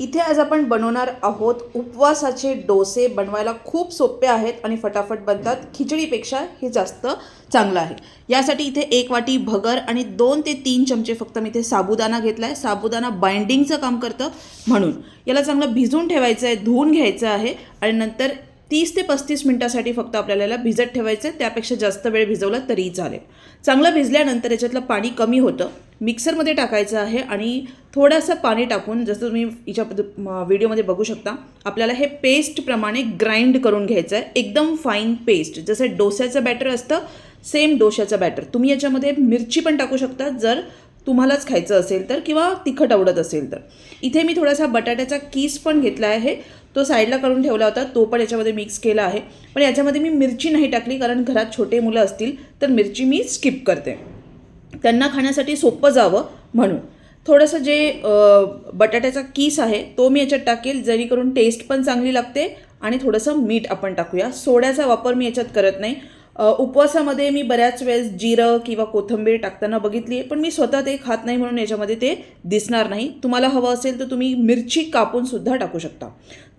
इथे आज आपण बनवणार आहोत उपवासाचे डोसे बनवायला खूप सोपे आहेत आणि फटाफट बनतात. खिचडीपेक्षा हे जास्त चांगलं आहे. यासाठी इथे एक वाटी भगर आणि दोन ते तीन चमचे फक्त मी इथे साबुदाणा घेतला आहे साबुदाणा बाइंडिंगचं काम करतं म्हणून. याला चांगलं भिजून ठेवायचं आहे धुवून घ्यायचं आहे आणि नंतर तीस ते पस्तीस मिनटासाठी फक्त आपल्याला याला भिजत ठेवायचं आहे त्यापेक्षा जास्त वेळ भिजवला तरी चालेल. चांगलं भिजल्यानंतर याच्यातलं पाणी कमी होतं. मिक्सरमध्ये टाकायचं आहे आणि थोडंसं पाणी टाकून जसं तुम्ही हिच्या व्हिडिओमध्ये बघू शकता आपल्याला हे पेस्टप्रमाणे ग्राइंड करून घ्यायचं आहे एकदम फाईन पेस्ट जसं डोस्याचं बॅटर असतं सेम डोश्याचं बॅटर तुम्ही याच्यामध्ये मिरची पण टाकू शकता. जर तुम्हालाच खायचं असेल तर किंवा तिखट आवडत असेल तर. इथे मी थोडासा बटाट्याचा कीस पण घेतला आहे. तो साईडला करून ठेवला होता. तो पण याच्यामध्ये मिक्स केला आहे. पण याच्यामध्ये मी मिरची नाही टाकली कारण घरात छोटे मुलं असतील तर मिरची मी स्किप करते. त्यांना खाण्यासाठी सोपं जावं म्हणून. थोडंसं जे बटाट्याचा कीस आहे तो मी याच्यात टाकेल. जेणेकरून टेस्ट पण चांगली लागते आणि थोडंसं मीठ आपण टाकूया. सोड्याचा वापर मी याच्यात करत नाही. उपवासामध्ये मी बऱ्याच वेळेस जिरं किंवा कोथिंबीर टाकताना बघितली आहे पण मी स्वतः ते खात नाही म्हणून याच्यामध्ये ते दिसणार नाही. तुम्हाला हवं असेल तर तुम्ही मिरची कापून सुद्धा टाकू शकता.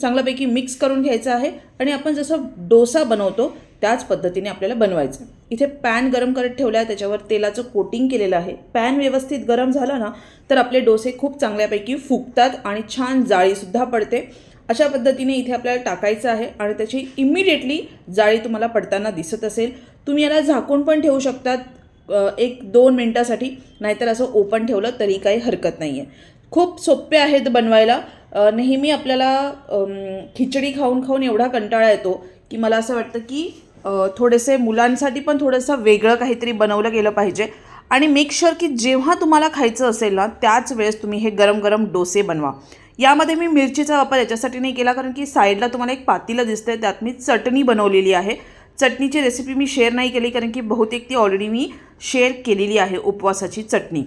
चांगल्यापैकी मिक्स करून घ्यायचं आहे आणि आपण जसं डोसा बनवतो त्याच पद्धतीने आपल्याला बनवायचं आहे. इथे पॅन गरम करत ठेवला आहे त्याच्यावर तेलाचं कोटिंग केलेलं आहे. पॅन व्यवस्थित गरम झालं ना तर आपले डोसे खूप चांगल्यापैकी फुगतात आणि छान जाळीसुद्धा पडते. अशा पद्धतीने इथे आपल्याला टाकायचं आहे आणि त्याची इमिडिएटली जाळी तुम्हाला पडताना दिसत असेल. तुम्ही याला झाकून पण ठेवू शकतात एक दोन मिनटासाठी नाहीतर असं ओपन ठेवलं तरी काही हरकत नाही आहे खूप सोपे आहेत बनवायला. नेहमी आपल्याला खिचडी खाऊन खाऊन एवढा कंटाळा येतो की मला असं वाटतं की थोडेसे मुलांसाठी पण थोडंसं वेगळं काहीतरी बनवलं गेलं पाहिजे. आणि मेक शुअर की जेव्हा तुम्हाला खायचं असेल ना त्याच वेळेस तुम्ही हे गरम गरम डोसे बनवा. यामध्ये मी मिरचीचा वापर याच्यासाठी नाही केला कारण की साईडला तुम्हाला एक पातीलं आहे त्यात मी चटणी बनवलेली आहे. चटणीची रेसिपी मी शेअर नाही केली कारण की बहुतेक ती ऑलरेडी मी शेअर केलेली आहे उपवासाची चटणी.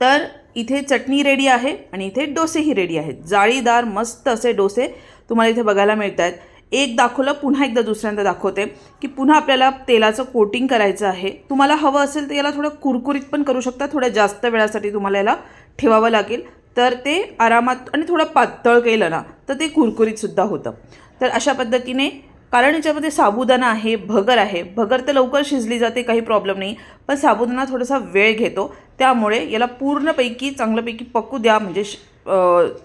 तर इथे चटणी रेडी आहे आणि इथे डोसेही रेडी आहेत. जाळीदार मस्त असे डोसे तुम्हाला इथे बघायला मिळत आहेत एक दाखवलं पुन्हा एकदा दुसऱ्यांदा दाखवते की पुन्हा आपल्याला तेलाचं कोटिंग करायचं आहे. तुम्हाला हवं असेल तर याला थोडं कुरकुरीत पण करू शकता थोड्या जास्त वेळासाठी तुम्हाला याला ठेवावं लागेल. तर ते आरामात आणि थोडं पातळ केलं ना तर ते कुरकुरीतसुद्धा होतं. तर अशा पद्धतीने कारण याच्यामध्ये साबुदाणा आहे भगर आहे. भगर तर लवकर शिजली जाते काही प्रॉब्लेम नाही. पण साबुदाणा थोडासा वेळ घेतो. त्यामुळे याला पूर्णपैकी चांगल्यापैकी पकू द्या. म्हणजे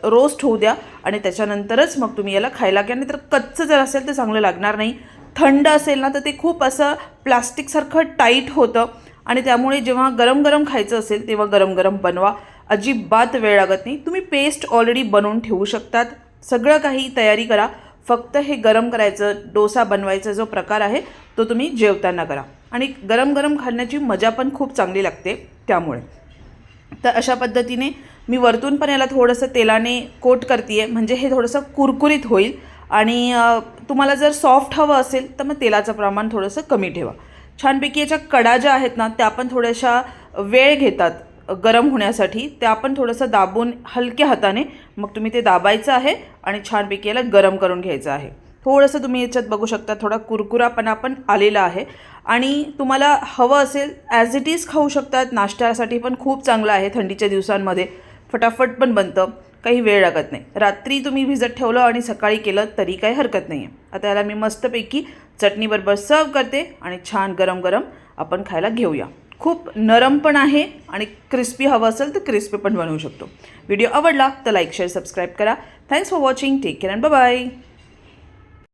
रोस्ट होऊ द्या. आणि त्याच्यानंतरच मग तुम्ही याला खायला घ्या. नाही तर कच्चं जर असेल तर चांगलं लागणार नाही. थंड असेल ना तर ते खूप असं प्लास्टिकसारखं टाईट होतं. आणि त्यामुळे जेव्हा गरम गरम खायचं असेल तेव्हा गरम गरम बनवा. अजिबात वेळ लागत नाही. तुम्ही पेस्ट ऑलरेडी बनवून ठेवू शकतात. सगळं काही तयारी करा. फक्त हे गरम करायचं डोसा बनवायचा जो प्रकार आहे तो तुम्ही जेवताना करा. आणि गरम गरम खाण्याची मजा पण खूप चांगली लागते त्यामुळे. तर अशा पद्धतीने मी वरतून पण याला थोडंसं तेलाने कोट करते आहे म्हणजे हे थोडंसं कुरकुरीत होईल. आणि तुम्हाला जर सॉफ्ट हवं असेल तर मग तेलाचं प्रमाण थोडंसं कमी ठेवा. छानपैकी याच्या कडा ज्या आहेत ना त्या पण थोड्याशा वेळ घेतात. गरम होण्यासाठी ते आपण थोडंसं दाबून हलक्या हाताने मग तुम्ही ते दाबायचं आहे आणि छानपैकी याला गरम करून घ्यायचं आहे. थोडंसं तुम्ही याच्यात बघू शकता थोडा कुरकुरापणा पण आलेला आहे. आणि तुम्हाला हवं असेल ॲज इट इज खाऊ शकतात. नाश्त्यासाठी पण खूप चांगलं आहे थंडीच्या दिवसांमध्ये. फटाफट पण बनतं. काही वेळ लागत नाही. रात्री तुम्ही भिजत ठेवलं आणि सकाळी केलं तरी काही हरकत नाही आहे आता याला मी मस्तपैकी चटणीबरोबर सर्व करते आणि छान गरम गरम आपण खायला घेऊया. खूप नरम पण आहे आणि क्रिस्पी हवं असेल तर क्रिस्पी पण बनवू शकतो. व्हिडिओ आवडला तर लाईक शेअर सबस्क्राईब करा. Thanks for watching take care and bye